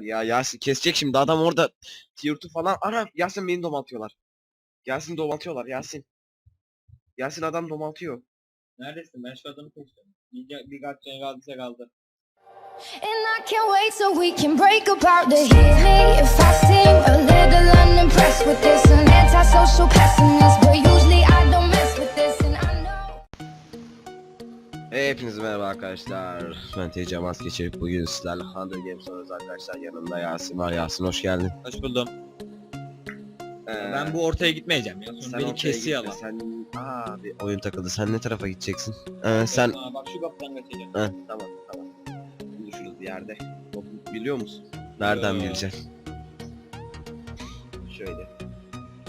Ya Yasin kesecek şimdi adam orada tier 2 falan. Ana Yasin beni domaltıyorlar. Yasin domaltıyorlar Yasin. Yasin adam domaltıyor. Neredesin? Ben şu adamı kaçıyorum. Bir, bir kaç tane kaldıysa kaldı. And I can't wait so we can break apart to hear me if I seem a little unimpressed with this. An antisocial pessimist, Hepinize merhaba arkadaşlar. Ben TC Maske Çevik. Bugün sizlerle Hunger Games oynuyoruz arkadaşlar. Yanımda Yasin var. Yasin hoş geldin. Hoş buldum. Ee, Ben bu ortaya gitmeyeceğim ya. Sonra beni kesiyor gitme. Sen... Aa bir oyun takıldı. Sen ne tarafa gideceksin? Ee, sen... Aa, bak şu kapıdan kaçacağım. Heh, tamam tamam. Buluşuruz bir yerde. Biliyor musun? Nereden Yo. bileceksin? Şöyle.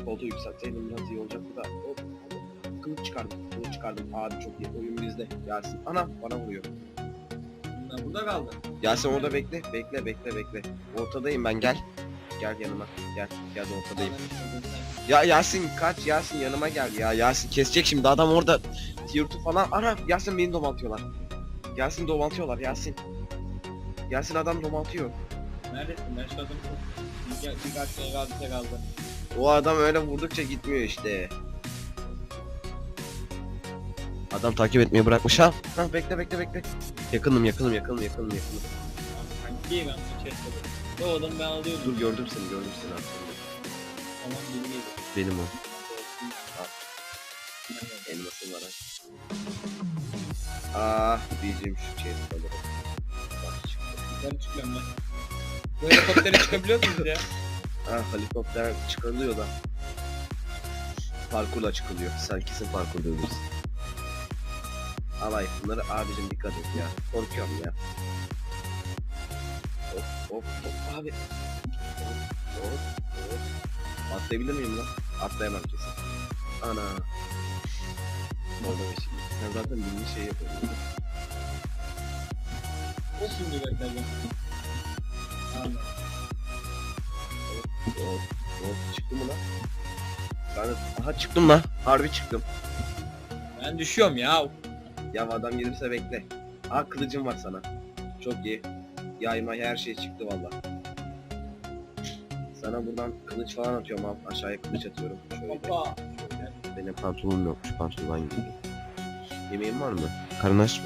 Koltuğu yükseltseydim biraz iyi olacaktı da. Hop, hop. Kılıç çıkardım. Kılıç çıkardım. Abi çok iyi. Oyun bizde. Yasin. Ana bana vuruyor. Ben burada kaldım. Yasin orada bekle. Bekle bekle bekle. Ortadayım ben gel. Gel yanıma. Gel. Gel ortadayım. Ya Yasin kaç Yasin yanıma gel ya. Yasin kesecek şimdi adam orada 2 falan. Ana Yasin beni domaltıyorlar. Yasin domaltıyorlar Yasin. Yasin adam domaltıyor. Neredesin? Ben şu adamı bir kaç tane kaldıysa kaldı. O adam öyle vurdukça gitmiyor işte. Adam takip etmeyi bırakmış ha. Ha bekle bekle bekle. Yakınım yakınım yakınım yakınım yakınım. Hangi ben bu chest'e Doğdum ben alıyordum. Dur gördüm seni gördüm seni aslında. Tamam biri geliyor. Benim o. Elmasım var ha. Ah diyeceğim şu chest alırım. Bak çıktı. Yukarı çıkıyorum ben. Bu helikoptere çıkabiliyor muyuz ya? Ha helikopter çıkarılıyor da. Parkurla çıkılıyor. Sen kesin parkurda ölürsün. Alay bunları abicim dikkat et ya. Korkuyorum ya. Hop hop hop abi. Hop hop hop. Atlayabilir miyim lan? Atlayamam kesin. Ana. Orada şey. Sen zaten bildiğin şey yapıyorsun. O şimdi bekleyeceğim. Anladım. Hop hop çıktı mı lan? Ben aha çıktım lan. Harbi çıktım. Ben düşüyorum ya. Ya adam gelirse bekle. Aa kılıcım var sana. Çok iyi. Yayma her şey çıktı valla. Sana buradan kılıç falan atıyorum abi. Aşağıya kılıç atıyorum. Şöyle. Hoppa. Benim pantolonum yokmuş. Pantolon gibi. Yemeğin var mı? Karın aç mı?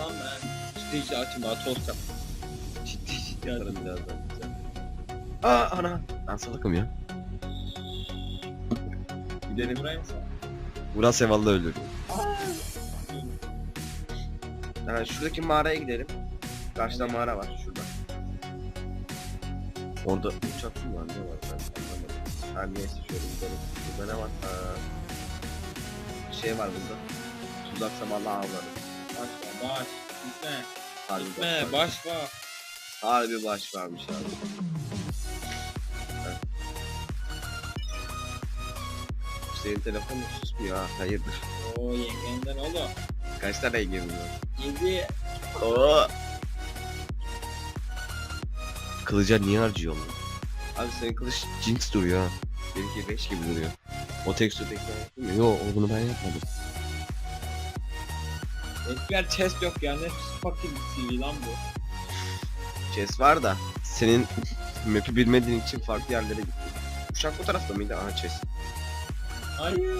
Lan ben. Ciddi ciddi açayım daha tost yap. Ciddi ciddi açayım. birazdan. Aa ana. Ben salakım ya. Gidelim buraya mı? Burası Eval'da ölür. Yani şuradaki mağaraya gidelim. Karşıda mağara var şurada. Orada uçak mı var ne var ben anlamadım. Her neyse şöyle gidelim. Burada ne var? Aa, şey var burada. Tuzak samanlı avları. Baş var baş. Gitme. Harbi Gitme baş var. baş var. Harbi baş varmış abi. Senin telefonun susmuyor ha hayırdır. Oo yengenden oğlum. Kaç tane var? Yedi. Oo. Kılıca niye harcıyor onu? Abi senin kılıç Jinx duruyor ha. Benimki 5 gibi duruyor. O tekstürdeki ben yaptım ya. Yo o bunu ben yapmadım. Hiçbir chest yok yani. Fucking CV lan bu. Chest var da senin map'i bilmediğin için farklı yerlere gittim. Uşak bu tarafta mıydı? Aha chest. Hayır.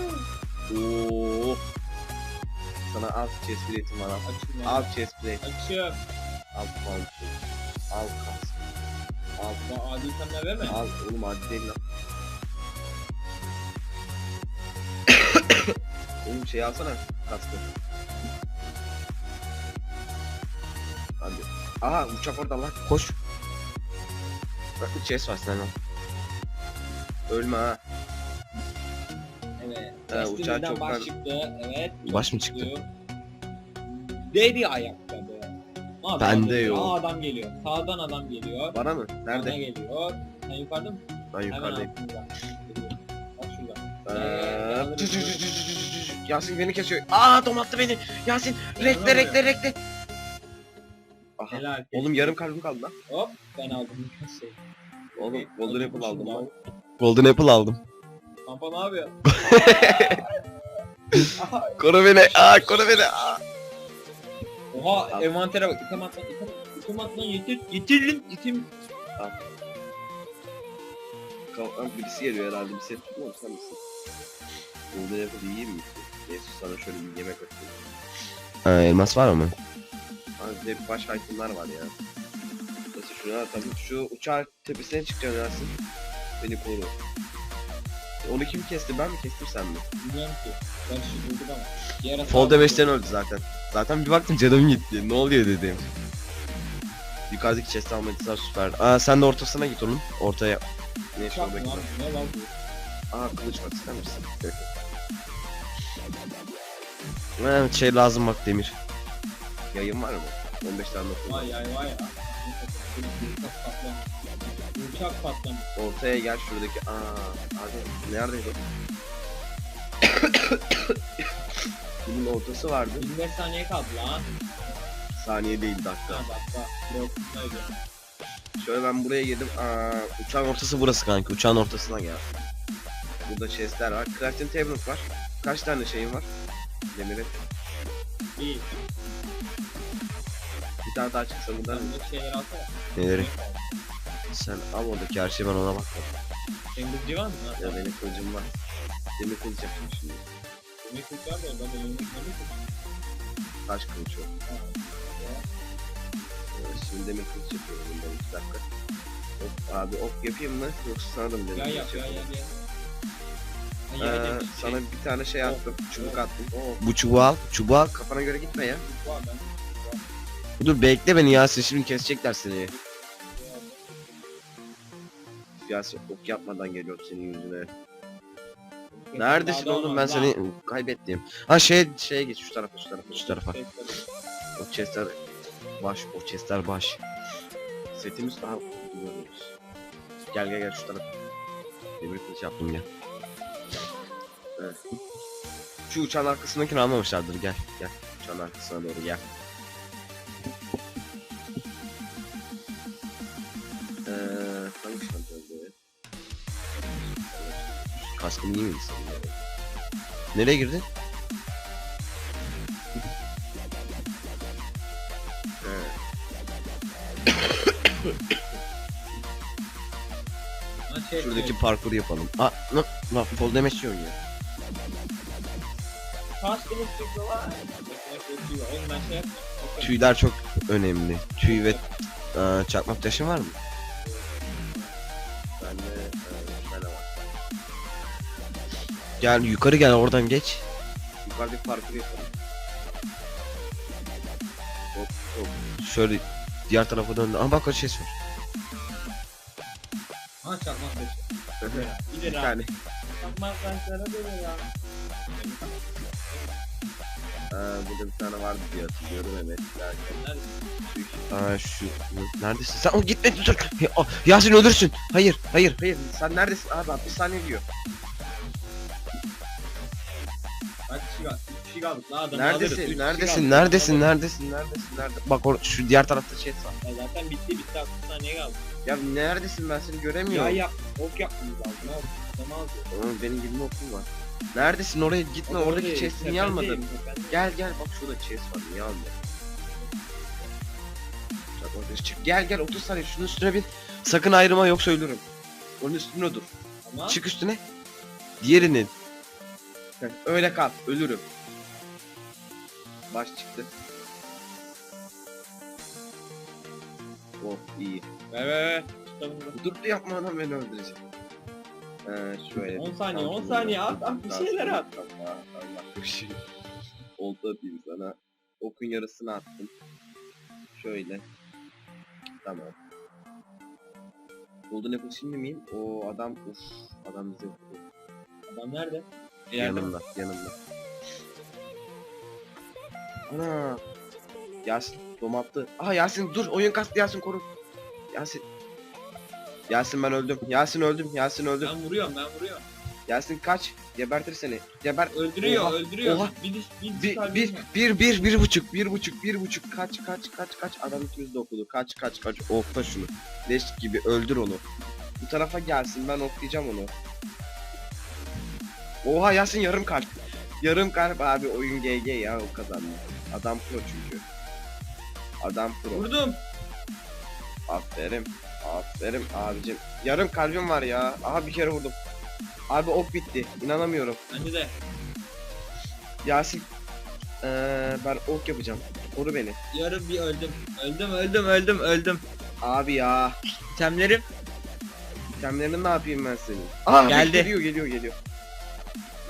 Oo. Sana al chest plate'im var al. Açın Al ya. chest plate. Açıyorum. Al pantolon. Al kask. Al. Bu adi itemler verme. Al oğlum hadi değil lan. oğlum şey alsana kaskı. Hadi. Aha uçak orada lan. Koş. Bak bir chest var sen al. Ölme ha. Chest'in uçağı çoktan- baş çıktı. Evet. Baş mı çıktı? Dedi ayakkabı. Aa, Bende adam geliyor. yok. Aa, adam geliyor. Sağdan adam geliyor. Bana mı? Bana Nerede? geliyor. Sen yukarıda mı? Ben yukarıdayım. Bak şurada. Ee, Yasin beni kesiyor. Aa domattı beni. Yasin rekle rekle rekle. Aha. Helal. Oğlum yarım kalbim kaldı lan. Hop ben aldım. Şey. Oğlum golden apple aldım lan. Golden apple aldım. Pampa ne yapıyor? Koru beni. Aa koru beni. Aa. Oha envantere bak. İtem atla. İtem, Okum at lan yeter. Yeter lan. Yetim. Kafam birisi geliyor herhalde bir ses tutma mı sen misin? Burada yapıp iyi mi? Neyse sana şöyle bir yemek atayım. elmas var mı? Abi hep baş itemler var ya. Neyse şuna tabii şu uçağın tepesine çıkacağım Yasin. Beni koru. Onu kim kesti ben mi kestim sen mi? Bilmiyorum ki. Ben şu buldum ama. Diğer Fall damage'den öldü zaten. Zaten bir baktım canım gitti. Ne oluyor dedim. Yukarıdaki chest almadıysa süper. Aa sen de ortasına git onun. Ortaya. Ne Uçak şöyle mı bekle. lan? Ne lan bu? Aa kılıç bak ister misin? Evet şey lazım bak demir. Yayın var mı? 15 tane notum. Vay vay vay ya. Uçak patlamış. Ortaya gel şuradaki. Aa abi neredeydi? Bunun ortası vardı. 25 saniye kaldı lan. Saniye değil dakika. Ha bak. Bırakın Şöyle ben buraya girdim. Aa, uçağın ortası burası kanka. Uçağın ortasına gel. Burada chestler var. Crafting table var. Kaç tane şeyin var? Demiri. İyi. Bir tane daha çıksa buradan. Neleri? Sen al oradaki her şeyi ben ona bakmadım. Senin kılıcı var mı? Ya benim kılıcım var. Demir kılıç yapayım şimdi. Yemek kılıcı var da ben de yemek kılıcı Taş kılıç yok. Evet, şimdi demir kılıç yapıyorum bundan iki dakika. Ok, abi ok yapayım mı? Yoksa sana da mı demir Ya kılıç yap ya yapayım? ya ya. Ee, Ha, yemedim. sana Şey, bir tane şey Ok, attım. Çubuk ok. attım. Bu çubuğu al. Çubuğu al. Kafana göre gitme ya. var, ben- Dur bekle beni Yasin şimdi kesecekler seni. Yasin ok yapmadan geliyorum senin yüzüne. Neredesin oğlum ben seni kaybettim. Ha şey şeye git şu tarafa şu tarafa şu tarafa. Şey, O chestler baş o chestler baş. Setimiz daha kullanıyoruz. Gel gel gel şu tarafa. Demir kılıç yaptım gel. Evet. Şu uçağın arkasındakini almamışlardır gel gel. Uçağın arkasına doğru gel. İyi miydi senin ya? Nereye. Lan şey, Şuradaki parkuru yapalım. Aa, lan, lan fall damage şey yapmam. Tüyler çok önemli. Tüy ve çakmak taşın var mı? Gel yukarı gel oradan geç. Yukarıda bir parkur yapalım. Hop hop. Şöyle diğer tarafa döndü. Ama bak şey var. Ha çakmak taşı. bir tane. Çakmak taşlara böyle ya. Aa, burada bir tane vardı diye hatırlıyorum evet. Aa şu neredesin? Sen o gitme dur. Yasin ölürsün. Hayır, hayır, hayır. Sen neredesin? Abi abi bir saniye diyor. Kişi kaldık. Üç Neredesin? Neredesin? Neredesin? Adamı- Neredesin? Neredesin? Nerede? Bak or şu diğer tarafta şey var. Ya zaten bitti bitti 60 saniye kaldı. Ya neredesin? Ben seni Ya göremiyorum. yap. Ok yapmamız lazım. Adamı aldı. Oğlum benim gibi okum var. Neredesin? Oraya gitme. Adam Oradaki chest'i niye almadın? Gel gel bak şurada chest var. Niye almadın? Orada çık. Gel gel 30 saniye şunun üstüne bin. Sakın ayrıma yoksa ölürüm. Onun üstüne dur. Ama Çık üstüne. Diğerinin. Öyle kal. Ölürüm. Baş çıktı. Oh iyi. ver ver ver. Dur yapma adam beni öldürecek. Ee, şöyle. 10 saniye, Tamam, 10 saniye at, at, bir şeyler at. tamam, Allah bir şey. Oldu atayım sana. Okun yarısını attım. Şöyle. Tamam. Golden Apple şimdi miyim? O adam uf adam vurdu. Adam nerede? Yanımda, yanımda. Ana. Yasin domattı. Aha Yasin dur oyun kastı Yasin koru. Yasin. Yasin ben öldüm. Yasin öldüm. Yasin öldüm. Ben vuruyorum, ben vuruyorum. Yasin kaç. Gebertir seni. Geber. Öldürüyor, Oha, öldürüyor. oha. Bir bir Bir, bir, bir, bir, bir buçuk, bir buçuk, bir buçuk. Kaç, kaç, kaç, kaç. Adam ikimiz de okudu. Kaç, kaç, kaç. Okla şunu. Leş gibi öldür onu. Bu tarafa gelsin ben oklayacağım onu. Oha Yasin yarım kalp. Yarım kalp abi oyun GG ya o kazandı. Adam pro çünkü. Adam pro. Vurdum. Aferin. Aferin abicim. Yarım kalbim var ya. Aha bir kere vurdum. Abi ok bitti. İnanamıyorum. Bence de. Yasin. Ee, ben ok yapacağım. Koru beni. Yarın bir öldüm. Öldüm öldüm öldüm öldüm. Abi ya. İtemlerim. İtemlerini ne yapayım ben senin? Aa, Geldi. Geliyor geliyor geliyor.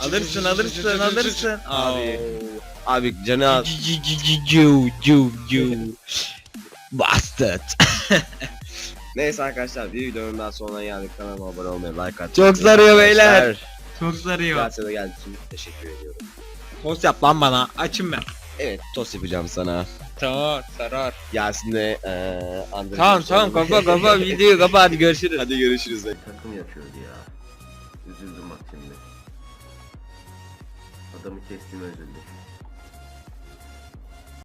Alırsın alırsın alırsın. Abi. Abi canı al. Bastard. Neyse arkadaşlar bir videonun daha sonuna geldik. Kanalıma abone olmayı, like atmayı. Çok sarıyor beyler. Çok sarıyor. Gelse de geldiğiniz için teşekkür ediyorum. Tost yap lan bana. Açım ben. Evet tost yapacağım sana. Tamam sarar. Yasin de eee Andre Tamam tamam kapa kapa videoyu kapa hadi görüşürüz. Hadi görüşürüz. takım yapıyordu ya. Üzüldüm bak şimdi. Adamı kestiğime üzüldüm.